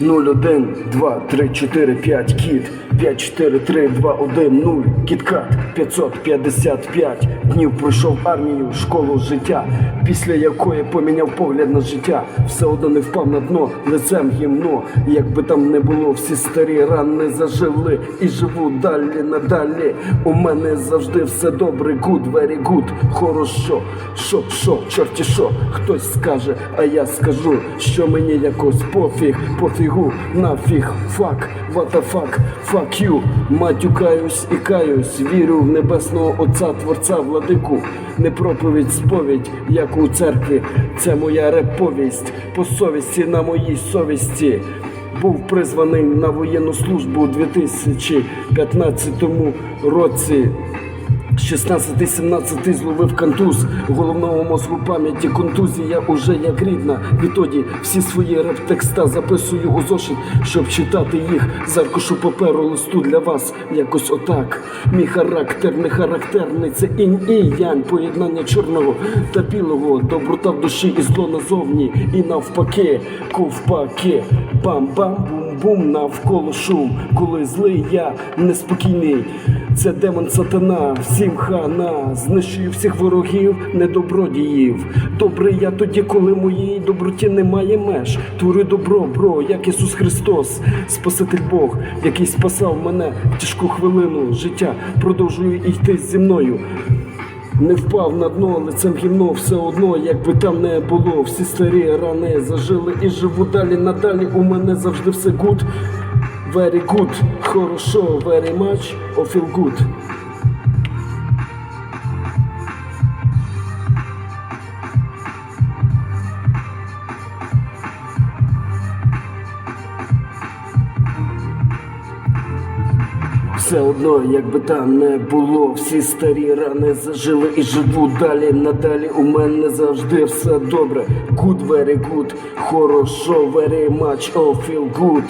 0, 1, 2, 3, 4, 5, кіт 5, 4, 3, 2, 1, 0 Кіткат 555 днів пройшов армію, школу життя Після якої поміняв погляд на життя. Все одно не впав на дно, лицем гімно. Якби там не було, всі старі рани зажили І живу далі надалі. У мене завжди все добре, good, very good. Хорошо, що, що, чорті що Хтось скаже, а я скажу Що мені якось пофіг, пофігу, нафіг, фак, fuck you. Матюкаюсь і каюсь, вірю в небесного Отця Творця владику. Не проповідь, сповідь, як у церкві. Це моя реповість, по совісті на моїй совісті. Був призваний на воєнну службу у 2015 році. 16-17 зловив контуз головного мозку пам'яті контузія уже як рідна. Відтоді всі свої реп-текста записую у зошит, щоб читати їх з аркушу паперу листу для вас. Якось отак. Мій характер не характерний, це інь і янь, поєднання чорного та білого, доброта в душі і зло назовні, і навпаки, ковпаки, бам-бам-бум-бум, навколо шум, коли злий я неспокійний. Це демон сатана, всім хана, знищую всіх ворогів, недобродіїв. Добрий я тоді, коли моїй доброті немає меж. Творю добро, бро, як Ісус Христос, Спаситель Бог, який спасав мене в тяжку хвилину життя. Продовжую йти зі мною. Не впав на дно, лицем гімно все одно, якби там не було. Всі старі рани зажили і живу далі надалі. У мене завжди все good. Very good, хорошо, very much, I feel good. Все одно, якби там не було, всі старі рани зажили і живу далі. Надалі у мене завжди все добре. Good, very good, хорошо, very much, all feel good.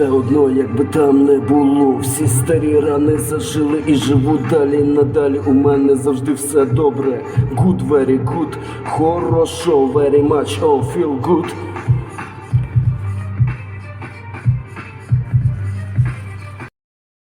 Все одно, якби там не було, всі старі рани зажили і живу далі надалі. У мене завжди все добре. Good, very good, хорошо, very much, oh, feel good.